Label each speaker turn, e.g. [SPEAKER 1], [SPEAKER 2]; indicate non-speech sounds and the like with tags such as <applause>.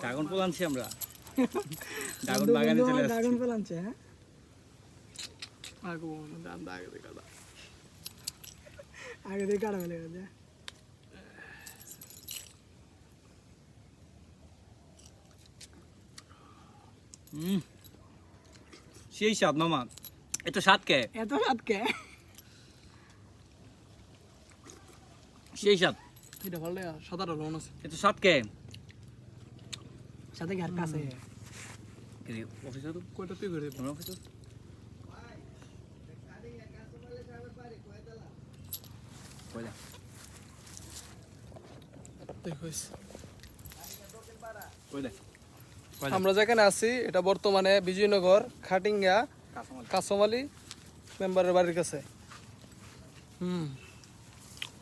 [SPEAKER 1] Dragon ফল আনছি আমরা। <laughs> Dragon বাগানে চলে আসছি
[SPEAKER 2] ড্রাগন ফল আনছে হ্যাঁ? আগে কাটা ফেলে গেছে।
[SPEAKER 1] হুম সেই স্বাদ মামা। এত স্বাদ কে?
[SPEAKER 2] এত স্বাদ কে?
[SPEAKER 1] সেই স্বাদ।
[SPEAKER 3] এটা ভালো লাগে সাদাটা লোন আছে।
[SPEAKER 1] কে?
[SPEAKER 2] সাথে কাছে
[SPEAKER 1] অফিসার তো
[SPEAKER 3] কয়টা তুই করে
[SPEAKER 1] কয়লা
[SPEAKER 3] আমরা যেখানে আছি এটা বর্তমানে বিজয়নগর খাটিঙ্গা কাসমালি মেম্বারের বাড়ির কাছে। হুম।